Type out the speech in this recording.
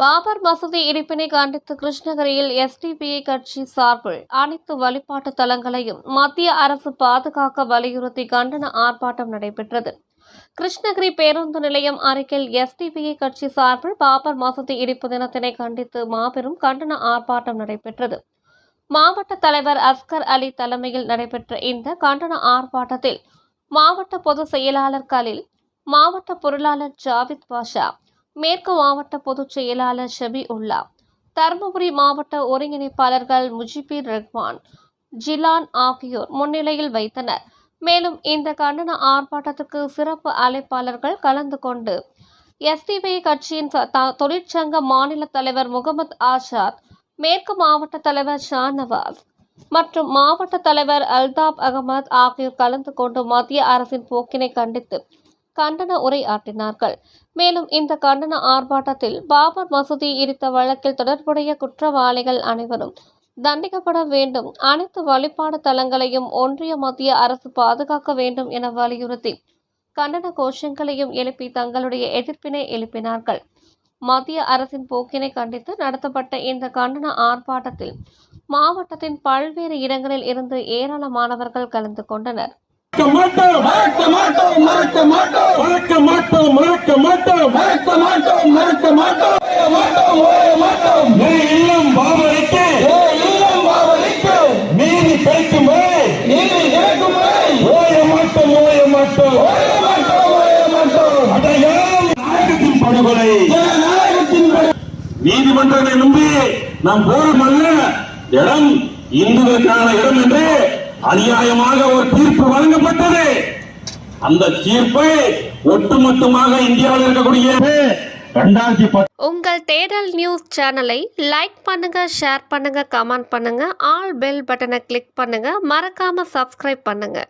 பாபர் மசூதி இடிப்பினை கண்டித்து கிருஷ்ணகிரியில் எஸ்டிபிஐ கட்சி சார்பில் அனைத்து வழிபாட்டு தலங்களையும் மத்திய அரசு பாதுகாக்க வலியுறுத்தி கண்டன ஆர்ப்பாட்டம் நடைபெற்றது. கிருஷ்ணகிரி பேருந்து நிலையம் அருகில் எஸ்டிபிஐ கட்சி சார்பில் பாபர் மசூதி இடிப்பு தினத்தினை கண்டித்து மாபெரும் கண்டன ஆர்ப்பாட்டம் நடைபெற்றது. மாவட்ட தலைவர் அஸ்கர் அலி தலைமையில் நடைபெற்ற இந்த கண்டன ஆர்ப்பாட்டத்தில் மாவட்ட பொதுச் செயலாளர் கலில் மாவட்ட பொருளாளர் ஜாவித் பாஷா மேற்கு மாவட்ட பொதுச் செயலாளர் ஷபி உல்லா தருமபுரி மாவட்ட ஒருங்கிணைப்பாளர்கள் முஜிபீர் ரஹ்மான் ஜிலான் ஆகியோர் முன்னிலையில் வைத்தனர். மேலும் இந்த கண்டன ஆர்ப்பாட்டத்துக்கு சிறப்பு அழைப்பாளர்கள் கலந்து கொண்டு எஸ்டிபிஐ கட்சியின் ச- த- தொழிற்சங்க மாநில தலைவர் முகமது ஆசாத் மேற்கு மாவட்ட தலைவர் ஷாநவாஸ் மற்றும் மாவட்ட தலைவர் அல்தாப் அகமது ஆகியோர் கலந்து கொண்டு மத்திய அரசின் போக்கினை கண்டித்து கண்டன உரை ஆற்றினார்கள். மேலும் இந்த கண்டன ஆர்ப்பாட்டத்தில் பாபர் மசூதி இடித்த வழக்கில் தொடர்புடைய குற்றவாளிகள் அனைவரும் தண்டிக்கப்பட வேண்டும். அனைத்து வழிபாடு தலங்களையும் ஒன்றிய மத்திய அரசு பாதுகாக்க வேண்டும் என வலியுறுத்தி கண்டன கோஷங்களையும் எழுப்பி தங்களுடைய எதிர்ப்பினை எழுப்பினார்கள். மத்திய அரசின் போக்கினை கண்டித்து நடத்தப்பட்ட இந்த கண்டன ஆர்ப்பாட்டத்தில் மாவட்டத்தின் பல்வேறு இடங்களில் இருந்து ஏராளமானவர்கள் கலந்து கொண்டனர். நீதிமன்றங்களை நம்பி நாம் போரும் அல்ல இடம் இந்துக்களுக்கான இடம் என்று அநியாயமாக ஒரு தீர்ப்பு வழங்கப்பட்டது. அந்த தீர்ப்பை ஒட்டுமொத்தமாக இந்தியாவில் இருக்கக்கூடிய உங்கள் தேடல் நியூஸ் சேனலை லைக் பண்ணுங்க ஷேர் பண்ணுங்க கமெண்ட் பண்ணுங்க ஆல் பெல் பட்டனை கிளிக் பண்ணுங்க மறக்காம சப்ஸ்கிரைப் பண்ணுங்க.